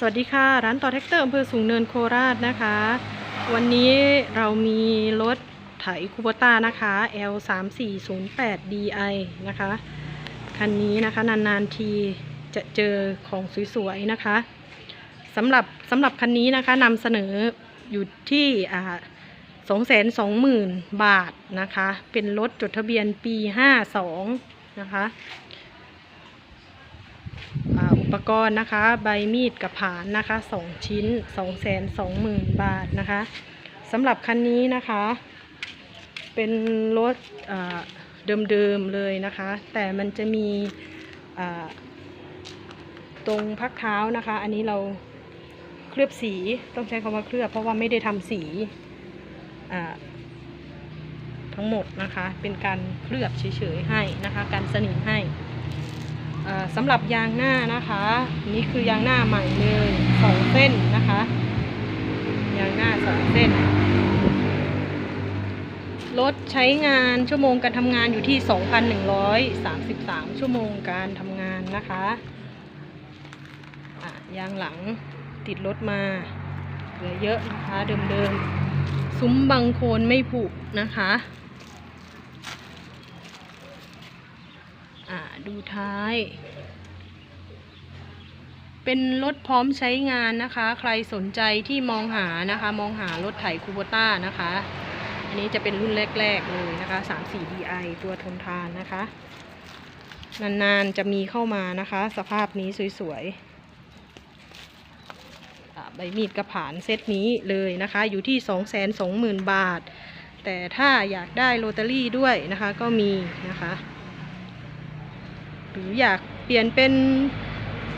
สวัสดีค่ะ ร้านต่อแท็กเตอร์อำเภอสูงเนินโคราชนะคะ วันนี้เรามีรถไถคูโบต้านะคะ L 3 4 0 8 DI นะคะ คันนี้นะคะ นานๆทีจะเจอของสวยๆนะคะสำหรับสำหรับคันนี้นะคะนำเสนออยู่ที่อ่าสองแสนสองหมื่นบาทนะคะ เป็นรถจดทะเบียนปีห้าสองนะคะ ปกรณ์นะคะ ใบมีดกับผานนะคะสองชิ้น2องแสนสองหมื่นบาทนะคะสำหรับคันนี้นะคะ เป็นรถเดิมๆเลยนะคะ แต่มันจะมีตรงพักเท้านะคะ อันนี้เราเคลือบสีต้องใช้คำว่าเคลือบเพราะว่าไม่ได้ทำสีทั้งหมดนะคะ เป็นการเคลือบเฉยๆให้นะคะ การสนิมให้ สำหรับยางหน้านะคะ นี่คือยางหน้าใหม่เลยสองเส้นนะคะ ยางหน้าสองเส้นรถใช้งานชั่วโมงการทำงานอยู่ที่ 2,133 ชั่วโมงการทำงานนะคะะยางหลังติดรถมาเหลือเยอะนะคะเดิมๆ ซุ้มบังโคนไม่ผุนะคะ อ่า ดูท้าย เป็นรถพร้อมใช้งานนะคะ ใครสนใจที่มองหานะคะ มองหารถไถคูโบต้านะคะ อันนี้จะเป็นรุ่นแรก ๆ เลยนะคะ 34 DI ตัวทนทานนะคะ นาน ๆ จะมีเข้ามานะคะ สภาพนี้สวยๆใบมีดกระผานเซตนี้เลยนะคะ อยู่ที่ 220,000 บาทแต่ถ้าอยากได้โรตารี่ด้วยนะคะก็มีนะคะ หรืออยากเปลี่ยนเป็น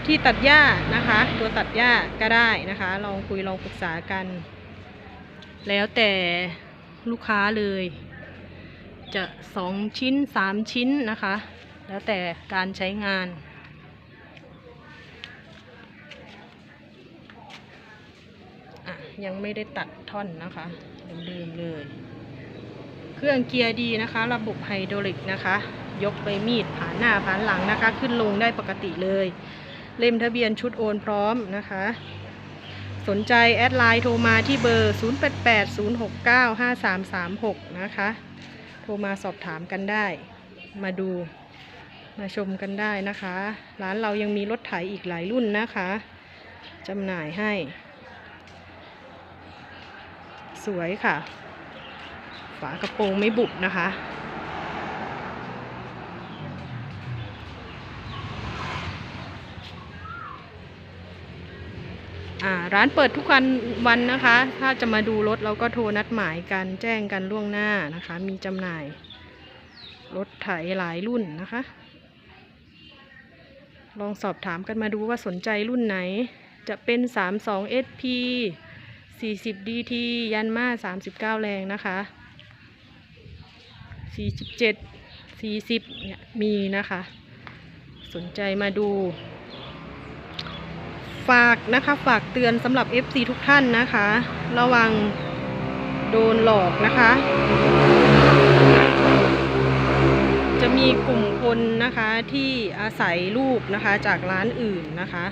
ที่ตัดหญ้านะคะ ตัวตัดหญ้าก็ได้นะคะ ลองคุยลองปรึกษากัน แล้วแต่ลูกค้าเลย จะสองชิ้นสามชิ้นนะคะ แล้วแต่การใช้งานอะยังไม่ได้ตัดท่อนนะคะเดิมๆเลย เครื่องเกียร์ดีนะคะ ระบบไฮดรอลิกนะคะ ยกใบมีดผ่านหน้าผ่านหลังนะคะ ขึ้นลงได้ปกติเลย เล่มทะเบียนชุดโอนพร้อมนะคะ สนใจแอดไลน์โทรมาที่เบอร์ 0880695336 นะคะ โทรมาสอบถามกันได้ มาดูมาชมกันได้นะคะ ร้านเรายังมีรถไถอีกหลายรุ่นนะคะจำหน่ายให้ สวยค่ะ ฝากระโปรงไม่บุบนะคะ ร้านเปิดทุกวันวันนะคะ ถ้าจะมาดูรถเราก็โทรนัดหมายกันแจ้งกันล่วงหน้านะคะ มีจำหน่าย รถไถหลายรุ่นนะคะ ลองสอบถามกันมาดูว่าสนใจรุ่นไหน จะเป็น 32 SP 40 DT ยันมา 39 แรงนะคะ 47 40เนี่ยมีนะคะ สนใจมาดู ฝากนะคะฝากเตือนสำหรับ FC ทุกท่านนะคะ ระวังโดนหลอกนะคะ จะมีกลุ่มคนนะคะที่อาศัยรูปนะคะจากร้านอื่นนะคะ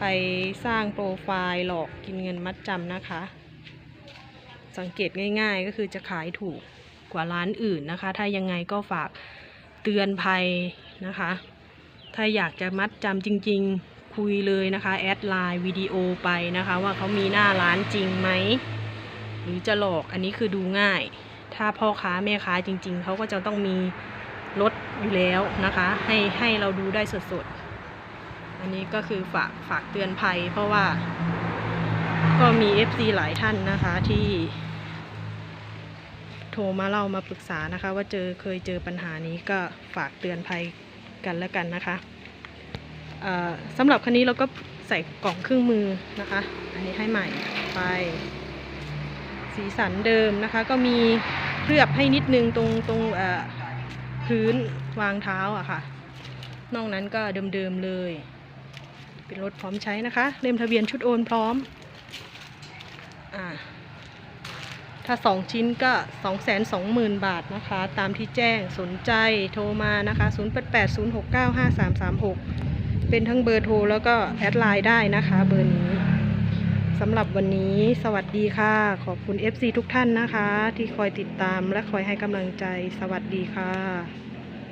ไปสร้างโปรไฟล์หลอกกินเงินมัดจำนะคะ สังเกตง่ายๆก็คือจะขายถูกกว่าร้านอื่นนะคะ ถ้ายังไงก็ฝากเตือนภัยนะคะ ถ้าอยากจะมัดจำจริง ๆ คุยเลยนะคะแอดไลน์วิดีโอไปนะคะ ว่าเขามีหน้าร้านจริงไหมหรือจะหลอกอันนี้คือดูง่าย ถ้าพ่อค้าแม่ค้าจริง ๆเขาก็จะต้องมีรถอยู่แล้วนะคะ ให้ให้เราดูได้สดๆ อันนี้ก็คือฝากฝากเตือนภัย เพราะว่าก็มี FC หลายท่านนะคะที่โทรมาเล่ามาปรึกษานะคะ ว่าเจอเคยเจอปัญหานี้ก็ฝากเตือนภัยกันแล้วกันนะคะ สำหรับคันนี้เราก็ใส่กล่องเครื่องมือนะคะ อันนี้ให้ใหม่ไป สีสันเดิมนะคะ ก็มีเคลือบให้นิดนึงตรงตรงพื้นวางเท้าอะค่ะ นอกนั้นก็เดิมๆเลย เป็นรถพร้อมใช้นะคะ เล่มทะเบียนชุดโอนพร้อมอ่าถ้า 2 ชิ้นก็ 220,000 บาทนะคะ ตามที่แจ้งสนใจโทรมานะคะ 0880695336 เป็นทั้งเบอร์โทรแล้วก็แอดไลน์ได้นะคะเบอร์นี้สำหรับวันนี้สวัสดีค่ะ ขอบคุณ FC ทุกท่านนะคะ ที่คอยติดตามและคอยให้กำลังใจสวัสดีค่ะ